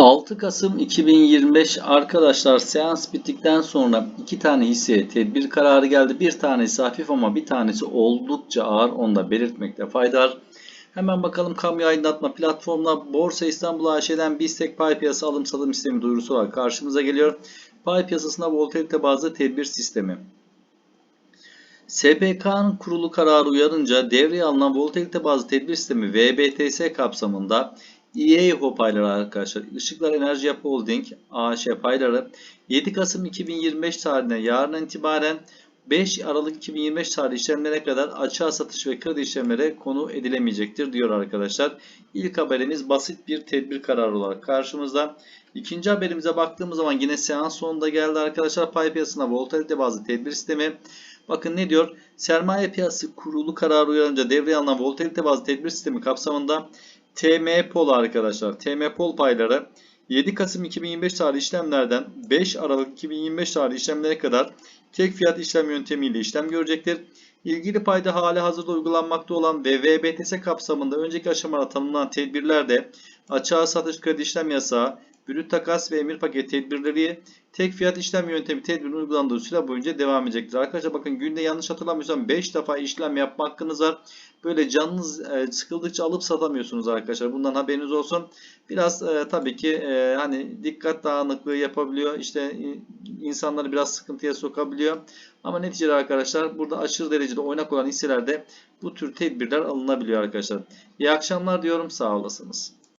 6 Kasım 2025 arkadaşlar seans bittikten sonra iki tane hisseye tedbir kararı geldi. Bir tanesi hafif ama bir tanesi oldukça ağır. Onu da belirtmekte fayda. Hemen bakalım kamu aydınlatma platformuna Borsa İstanbul AŞ'den BISTEK pay piyasa alım satım sistemi duyurusu olarak karşımıza geliyor. Pay piyasasında volatilite bazlı tedbir sistemi. SPK'nın kurulu kararı uyarınca devreye alınan volatilite bazlı tedbir sistemi VBTS kapsamında EAHO payları arkadaşlar. Işıklar Enerji Yapı Holding AŞ payları 7 Kasım 2025 tarihine yarın itibaren 5 Aralık 2025 tarih işlemlerine kadar açığa satış ve kredi işlemlere konu edilemeyecektir diyor arkadaşlar. İlk haberimiz basit bir tedbir kararı olarak karşımızda. İkinci haberimize baktığımız zaman yine seans sonunda geldi arkadaşlar. Pay piyasasında volatilite bazlı tedbir sistemi. Bakın ne diyor? Sermaye piyasası kurulu kararı uyarınca devreye alınan volatilite bazlı tedbir sistemi kapsamında TM Pol arkadaşlar. TM Pol payları 7 Kasım 2025 tarih işlemlerden 5 Aralık 2025 tarih işlemlere kadar tek fiyat işlem yöntemiyle işlem görecektir. İlgili payda hali hazırda uygulanmakta olan ve VBTS kapsamında önceki aşamada tanımlanan tedbirlerde açığa satış kredi işlem yasağı, brüt takas ve emir paket tedbirleri tek fiyat işlem yöntemi tedbirin uygulandığı süre boyunca devam edecektir. Arkadaşlar bakın günde yanlış hatırlamıyorsam 5 defa işlem yapma hakkınız var. Böyle canınız e, sıkıldıkça alıp satamıyorsunuz arkadaşlar. Bundan haberiniz olsun. Biraz e, tabii ki e, hani dikkat dağınıklığı yapabiliyor. İşte insanları biraz sıkıntıya sokabiliyor. Ama neticede arkadaşlar burada aşırı derecede oynak olan hisselerde bu tür tedbirler alınabiliyor arkadaşlar. İyi akşamlar diyorum. Sağ olasınız.